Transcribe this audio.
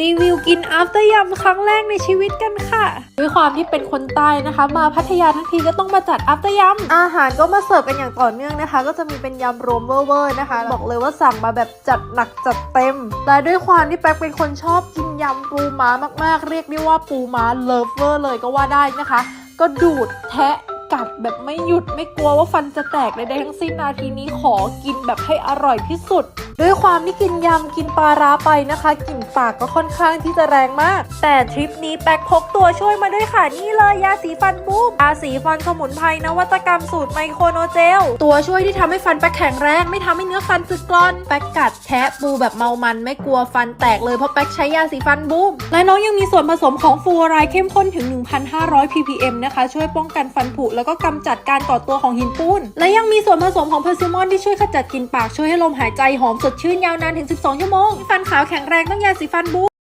รีวิวกิน after ยำครั้งแรกในชีวิตกันค่ะ ด้วยความที่เป็นคนใต้นะคะ มาพัทยาทั้งทีก็ต้องมาจัด after ยำอาหารก็มาเสิร์ฟกันอย่างต่อเนื่องนะคะ ก็จะมีเป็นยำรวมเวอร์ๆนะคะ บอกเลยว่าสั่งมาแบบจัดหนักจัดเต็ม และด้วยความที่แป๊กเป็นคนชอบกินยำปูม้ามากๆ เรียกได้ว่าปูม้าเลิฟเวอร์เลยก็ว่าได้นะคะ ก็ดูดแทะกัดแบบไม่หยุดไม่กลัวว่าฟันจะแตกใดๆทั้งสิ้นนาทีนี้ขอกินแบบให้อร่อยที่สุด ด้วยความที่กินยำกินปลาร้าไปนะคะกลิ่นปากก็ค่อนข้างที่จะแรงมาก แต่ทริปนี้แป๊กพกตัวช่วยมาด้วยค่ะนี่เลยยาสีฟันบูมยาสีฟันสมุนไพรนวัตกรรมสูตรไมโครโนเจล ตัวช่วยที่ทำให้ฟันแป๊กแข็งแรงไม่ทำให้เนื้อฟันสึกกร่อน แป๊กกัดแทะปูแบบเมามันไม่กลัวฟันแตกเลยเพราะแป๊กใช้ยาสีฟันบูมและน้องยังมีส่วนผสมของฟูออไรด์เข้มข้นถึง 1,500 ppm นะคะช่วยป้องกันฟันผุแล้วก็กำจัดการก่อตัวของหินปูนและยังมีส่วนผสมของเพอร์ซิมอนที่ช่วยขจัดกลิ่นปากช่วยให้ลมหายใจหอมสดชื่นยาวนานถึง 12 ชั่วโมง ฟันขาวแข็งแรงต้องยาสีฟันบู